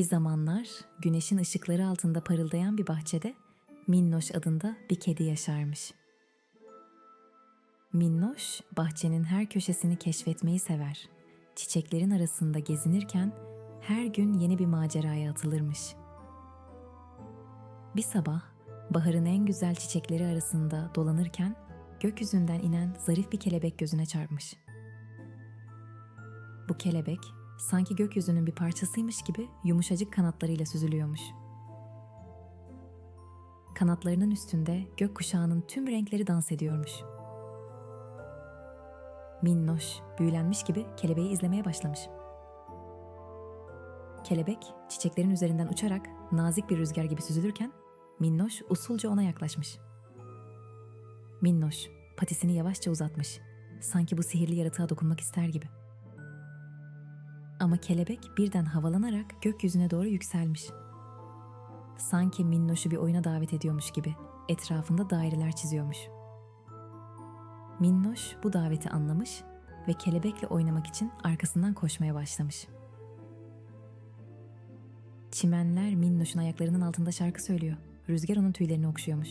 Bir zamanlar güneşin ışıkları altında parıldayan bir bahçede Minnoş adında bir kedi yaşarmış. Minnoş bahçenin her köşesini keşfetmeyi sever. Çiçeklerin arasında gezinirken her gün yeni bir maceraya atılırmış. Bir sabah baharın en güzel çiçekleri arasında dolanırken gökyüzünden inen zarif bir kelebek gözüne çarpmış. Bu kelebek sanki gökyüzünün bir parçasıymış gibi yumuşacık kanatlarıyla süzülüyormuş. Kanatlarının üstünde gökkuşağının tüm renkleri dans ediyormuş. Minnoş, büyülenmiş gibi kelebeği izlemeye başlamış. Kelebek çiçeklerin üzerinden uçarak nazik bir rüzgar gibi süzülürken Minnoş usulca ona yaklaşmış. Minnoş patisini yavaşça uzatmış. Sanki bu sihirli yaratığa dokunmak ister gibi. Ama kelebek birden havalanarak gökyüzüne doğru yükselmiş. Sanki Minnoş'u bir oyuna davet ediyormuş gibi etrafında daireler çiziyormuş. Minnoş bu daveti anlamış ve kelebekle oynamak için arkasından koşmaya başlamış. Çimenler Minnoş'un ayaklarının altında şarkı söylüyor. Rüzgar onun tüylerini okşuyormuş.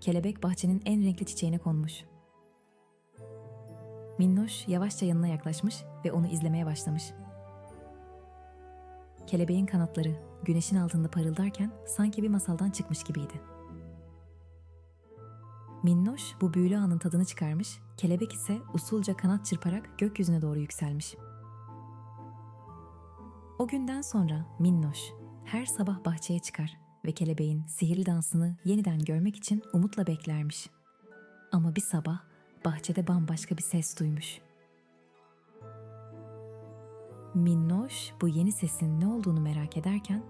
Kelebek bahçenin en renkli çiçeğine konmuş. Minnoş yavaşça yanına yaklaşmış ve onu izlemeye başlamış. Kelebeğin kanatları güneşin altında parıldarken sanki bir masaldan çıkmış gibiydi. Minnoş bu büyülü anın tadını çıkarmış, kelebek ise usulca kanat çırparak gökyüzüne doğru yükselmiş. O günden sonra Minnoş her sabah bahçeye çıkar ve kelebeğin sihirli dansını yeniden görmek için umutla beklermiş. Ama bir sabah bahçede bambaşka bir ses duymuş. Minnoş bu yeni sesin ne olduğunu merak ederken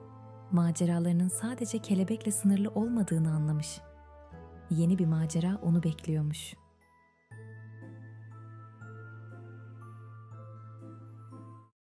maceralarının sadece kelebekle sınırlı olmadığını anlamış. Yeni bir macera onu bekliyormuş.